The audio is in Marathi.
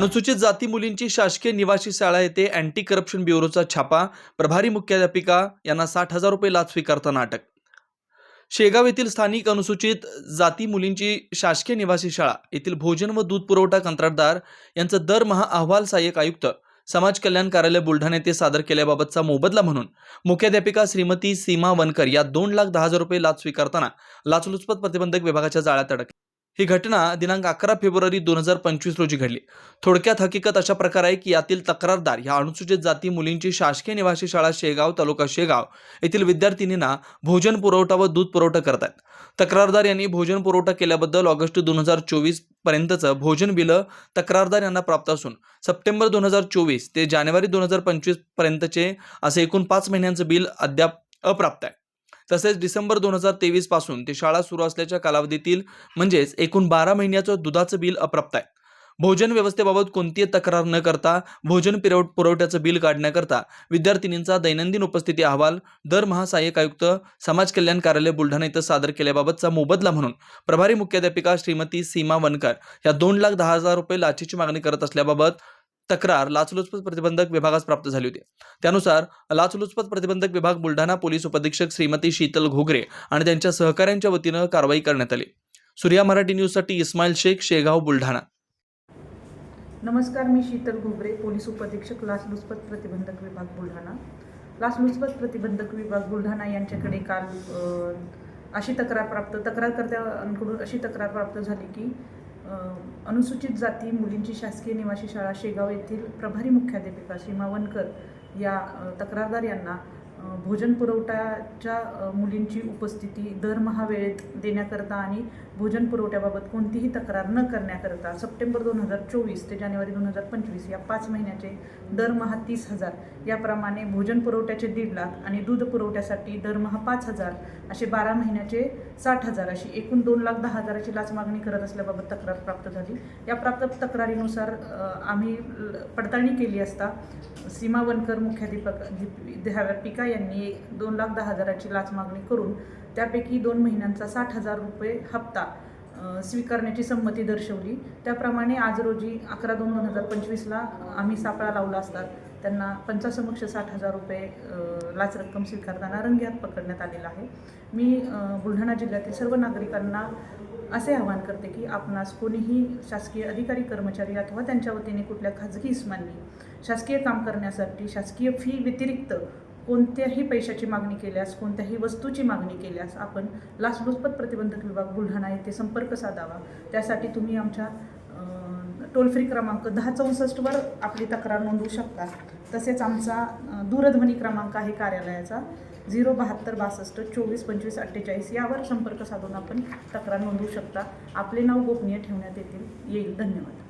अनुसूचित जाती मुलींची शासकीय निवासी शाळा येथे अँटी करप्शन ब्युरोचा छापा प्रभारी मुख्याध्यापिका यांना साठ हजार रुपये लाच स्वीकारताना अटक. शेगाव येथील स्थानिक अनुसूचित जाती मुलींची शासकीय निवासी शाळा येथील भोजन व दूध पुरवठा कंत्राटदार यांचं दरमहा अहवाल सहाय्यक आयुक्त समाज कल्याण कार्यालय बुलढाणा येथे सादर केल्याबाबतचा मोबदला म्हणून मुख्याध्यापिका श्रीमती सीमा वनकर या दोन लाख दहा हजार रुपये लाच स्वीकारताना लाचलुचपत प्रतिबंधक विभागाच्या जाळ्यात अडकली ही घटना दिनांक अकरा फेब्रुवारी दोन हजार पंचवीस रोजी घडली. थोडक्यात हकीकत अशा प्रकार आहे की यातील तक्रारदार ह्या अनुसूचित जाती मुलींची शासकीय निवासी शाळा शेगाव तालुका शेगाव येथील विद्यार्थिनींना भोजन पुरवठा व दूध पुरवठा करतात तक्रारदार यांनी भोजन पुरवठा केल्याबद्दल ऑगस्ट दोन हजार चोवीस पर्यंतचं भोजन बिलं तक्रारदार यांना प्राप्त असून सप्टेंबर दोन हजार चोवीस ते जानेवारी दोन हजार पंचवीस पर्यंतचे असे एकूण पाच महिन्यांचं बिल अद्याप अप्राप्त आहे. तसेच डिसेंबर दोन हजार तेवीसपासून ते शाळा सुरू असल्याच्या कालावधीतील म्हणजेच एकूण बारा महिन्याचं दुधाचं बिल अप्राप्त आहे. भोजन व्यवस्थेबाबत कोणतीही तक्रार न करता भोजन पुरव पुरवठ्याचं बिल काढण्याकरता विद्यार्थिनींचा दैनंदिन उपस्थिती अहवाल दरमहा सहाय्यक आयुक्त समाज कल्याण कार्यालय बुलढाणा इथं सादर केल्याबाबतचा मोबदला म्हणून प्रभारी मुख्याध्यापिका श्रीमती सीमा वनकर या दोन लाख दहा हजार रुपये लाचेची मागणी करत असल्याबाबत तक्रार लाचलुचपत प्रतिबंधक विभागास प्राप्त झाली होती. त्यानुसार लाचलुचपत प्रतिबंधक विभाग बुलढाणा पोलीस उपधीक्षक श्रीमती शीतल घोगरे आणि त्यांच्या सहकाऱ्यांच्या वतीनं कारवाई करण्यात आली. सूर्या मराठी न्यूजसाठी इस्माईल शेख शेगाव बुलढाणा. नमस्कार मी शीतल घोगरे पोलीस उपधीक्षक लाचलुचपत प्रतिबंधक विभाग बुलढाणा. लाचलुचपत प्रतिबंधक विभाग बुलढाणा यांच्याकडे काल अशी तक्रार प्राप्त तक्रारकर्त्यांकडून अशी तक्रार प्राप्त झाली की अनुसूचित जाती मुलींची शासकीय निवासी शाळा शेगाव येथील प्रभारी मुख्याध्यापिका सीमा वनकर या तक्रारदार यांना भोजन पुरवठ्याच्या मुलींची उपस्थिती दरमहा वेळेत देण्याकरता आणि भोजन पुरवठ्याबाबत कोणतीही तक्रार न करण्याकरता सप्टेंबर दोन हजार चोवीस ते जानेवारी दोन हजार पंचवीस या पाच महिन्याचे दरमहा तीस हजार. याप्रमाणे भोजन पुरवठ्याचे दीड लाख आणि दूध पुरवठ्यासाठी दरमहा पाच हजार असे बारा महिन्याचे साठ हजार अशी एकूण दोन लाख दहा हजाराची लाच मागणी करत असल्याबाबत तक्रार प्राप्त झाली. या प्राप्त तक्रारीनुसार आम्ही पडताळणी केली असता सीमा वनकर मुख्याध्यापक अध्यापिका यांनी दोन लाख दहा हजाराची लाच मागणी करून त्यापैकी दोन महिन्यांचा साठ हजार रुपये हप्ता स्वीकारण्याची संमती दर्शवली. त्याप्रमाणे आज रोजी अकरा दोन दोन हजार पंचवीसला आम्ही सापळा लावला असतात त्यांना पंचासमक्ष साठ हजार रुपये लाच रक्कम स्वीकारताना रंगेहात पकडण्यात आलेला आहे. मी बुलढाणा जिल्ह्यातील सर्व नागरिकांना असे आवाहन करते की आपणास कोणीही शासकीय अधिकारी कर्मचारी अथवा त्यांच्या वतीने कुठल्या खाजगी इस्मांनी शासकीय काम करण्यासाठी शासकीय फी व्यतिरिक्त कोणत्याही पैशाची मागणी केल्यास कोणत्याही वस्तूची मागणी केल्यास आपण लाचलुचपत प्रतिबंधक विभाग बुलढाणा येथे संपर्क साधावा. त्यासाठी तुम्ही आमच्या टोल फ्री क्रमांक दहा चौसष्टवर आपली तक्रार नोंदवू शकता. तसेच आमचा दूरध्वनी क्रमांक आहे कार्यालयाचा झिरो बहात्तर बासष्ट चोवीस पंचवीस अठ्ठेचाळीस यावर संपर्क साधून आपण तक्रार नोंदवू शकता. आपले नाव गोपनीय ठेवण्यात येतील. येईल. धन्यवाद.